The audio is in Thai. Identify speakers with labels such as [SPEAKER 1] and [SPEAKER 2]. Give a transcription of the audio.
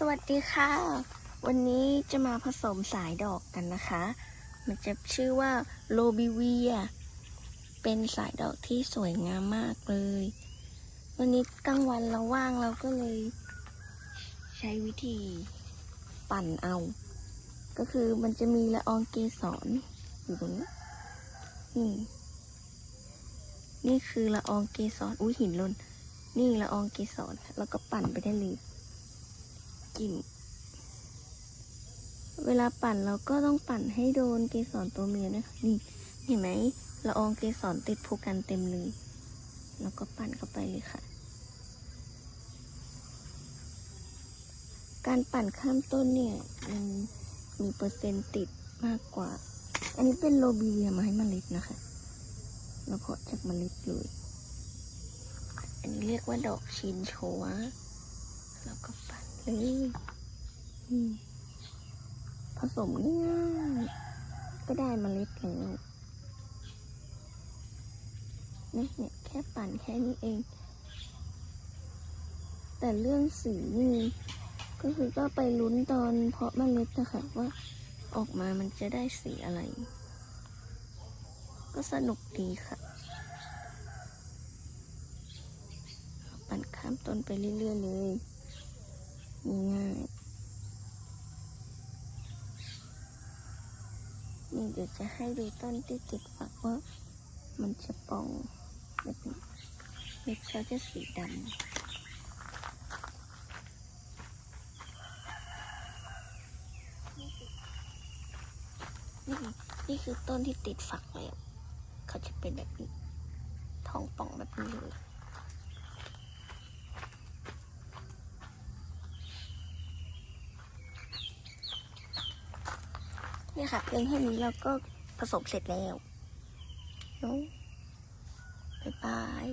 [SPEAKER 1] สวัสดีค่ะ วันนี้จะมาผสมสายดอกกันนะคะ มันจะชื่อว่าโลบิเวีย เป็นสายดอกที่สวยงามมากเลย วันนี้กลางวันเราว่างเราก็เลย ใช้วิธีปั่นเอา ก็คือมันจะมีละอองเกสรอยู่ตรงนี้นี่นี่คือละอองเกสรอุ้ยหินล่น นี่ละอองเกสรแล้วก็ปั่นไปได้เลย จิ้มเวลาปั่นเราก็ต้องปั่นให้โดนเกสรตัวเมียนะคะนี่เห็นไหมละอองเกสรติดผูกกันเต็มเลย แล้วก็ปั่นเข้าไปเลยค่ะ การปั่นข้ามต้นเนี่ยมันมีเปอร์เซ็นต์ติดมากกว่า อันนี้เป็นโลบีเวียไม้เมล็ดนะคะเราเพาะจากเมล็ดเลย อันนี้เรียกว่าดอกชินโชวะแล้วก็ปั่น เลยอืมผสมง่ายก็ได้เมล็ดแล้วเนี่ยเนี่ยแค่ปั่นแค่นี้เอง แต่เรื่องสีนี่ก็คือก็ไปลุ้นตอนเพาะเมล็ดนะคะว่าออกมามันจะได้สีอะไร ก็สนุกดีค่ะ ปั่นข้ามต้นไปเรื่อยๆเลย ง่ายนี่เดี๋ยวจะให้ดูต้นที่ติดฝักว่ามันจะป่องแบบนี้เม็ดเขาจะสีดำนี่นี่คือต้นที่ติดฝักแล้ว เขาจะเป็นแบบนี้ ทองป่องแบบนี้เลย นี่ยค่ะเพียงแค่นี้เราก็ผสมเสร็จแล้วนอะบ๊ายบาย